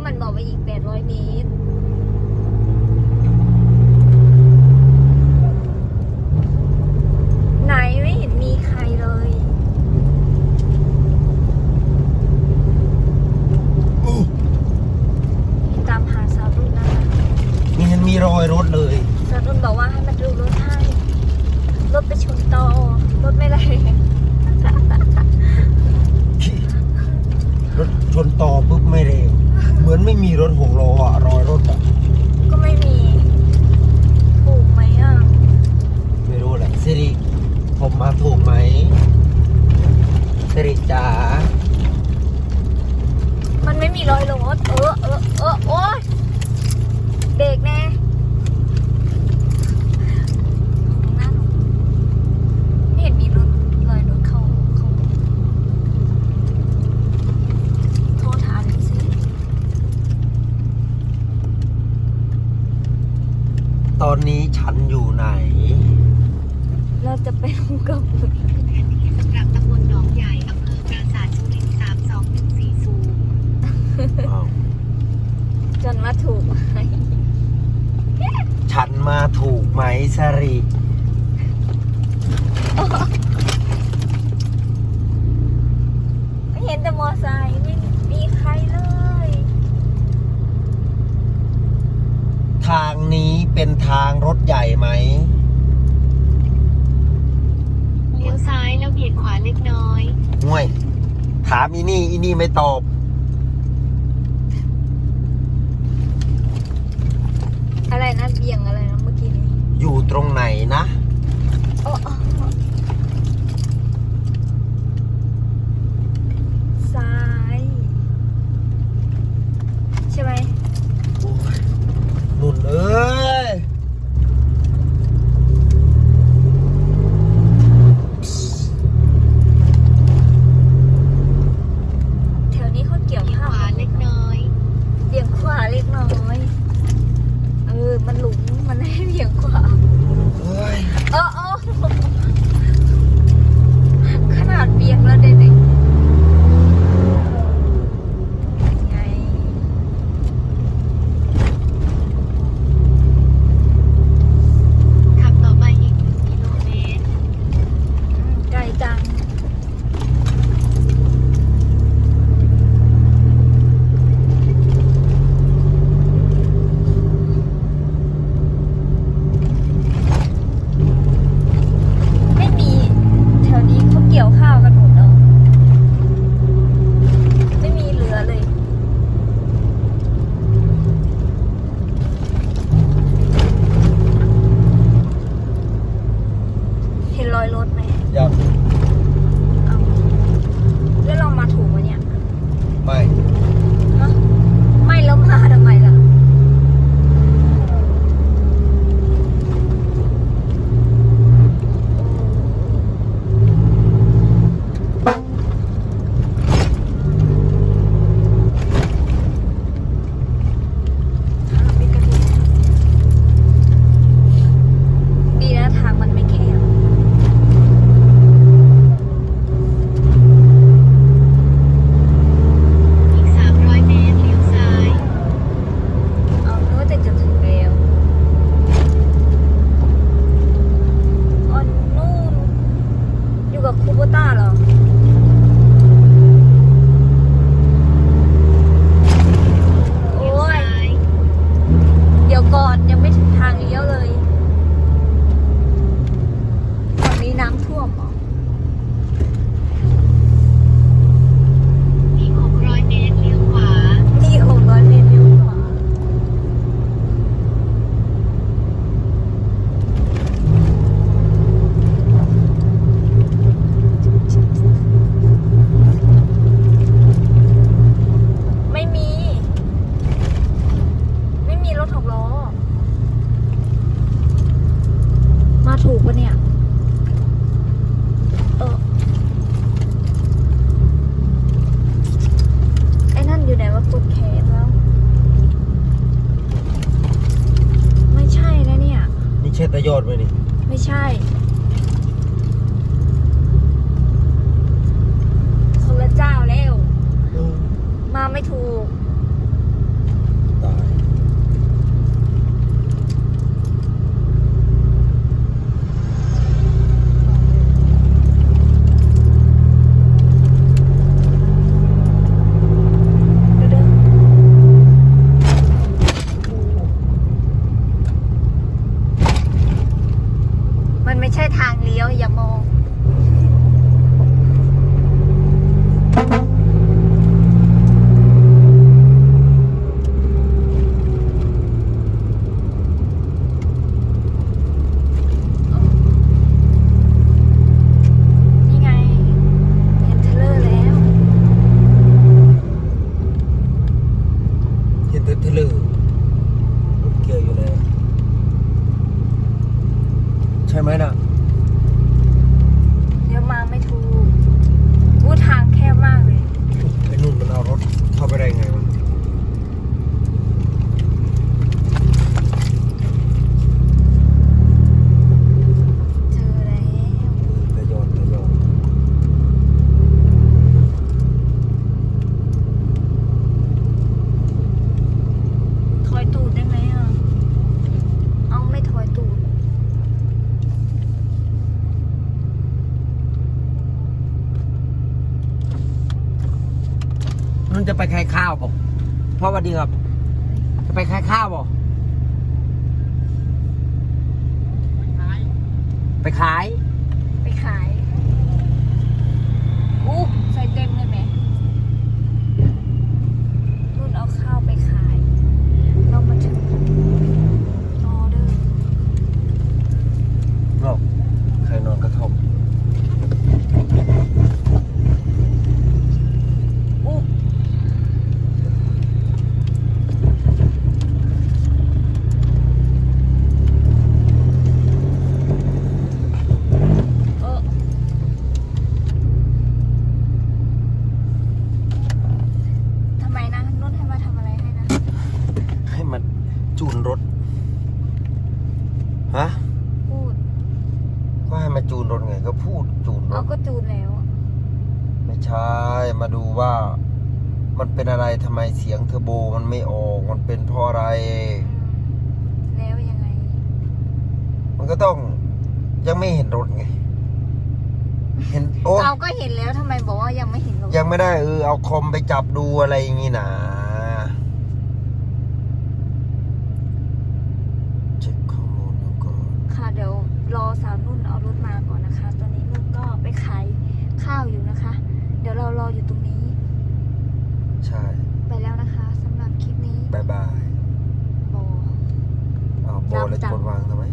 ก็มันบอกว่าอีก 800 เมตร ไหนไม่เห็นมีใครเลย ตามหาสาวรุ่นนะคะมีเห็นมีรอยรถเลย สาวรุ่นบอกว่าให้มาดูรถให้ รถไปชนต่อรถไม่ไรรถชนต่อปุ๊บไม่เร็ว เหมือนไม่มีรถหกล้ออะรอยรถอะ ก็ไม่มี ถูกไหมอะ ไม่รู้แหละสิริผมมาถูกไหมสิริจ๋า มันไม่มีรอยรถเออเออเออโอ๊ยเบรกแน่ของหน้าหนูไม่เห็นมีรถรอยรถเข้าเข้าโทษถามหน่อยสิ ตอนนี้ฉันอยู่ไหน เราจะไปลงกับสำหรับตำบลหนองใหญ่อำเภอปราสาทสุรินทร์สามสองหนึ่งสี่ศูนย์อ้าวจนมาถูกไหมฉันมาถูกไหมสริไม่เห็นแต่มอไซค์ไม่มีใครเลย ทางนี้ เป็นทางรถใหญ่ไหมเลี้ยวซ้ายแล้วเบี่ยงขวาเล็กน้อยห่วยถามอีนี่อีนี่ไม่ตอบอะไรนะเบี่ยงอะไรนะเมื่อกี้นี้อยู่ตรงไหนนะ โอ้ ถูกปะเนี่ย ไปขายข้าวบอกพ่อสวัสดีครับ จะไปขายข้าวบอกไปขาย ไปขายอู้ใส่เต็มเลยไหมรุ่นเอาข้าวไปขาย เรามาถึงออเดอร์ บอกใครนอนกระท่อม อู้เออทำไมนะนุ่นให้มาทำอะไรให้นะ ให้มันจูนรถ ฮะ พูด ก็ให้มาจูนรถไง ก็พูดจูนรเอาถก็จูนแล้วอะไม่ใช่มาดูว่ามันเป็นอะไรทำไมเสียงเทอร์โบมันไม่ออก มันเป็นเพราะอะไร แล้วยังไง มันก็ต้องยังไม่เห็นรถไง เห็นโอ้เราก็เห็นแล้วทำไมบอกว่ายังไม่เห็นหรอยังไม่ได้เออเอาคอมไปจับดูอะไรอย่างงี้นะ ดี๋ยวรอสาวนุ่นเอารถมาก่อนนะคะ ตอนนี้นุ่นก็ไปขายข้าวอยู่นะคะ เดี๋ยวเรารออยู่ตรงนี้ ใช่ไปแล้วนะคะสำหรับคลิปนี้บายบายโบออาโบแล้วกดวางทำไม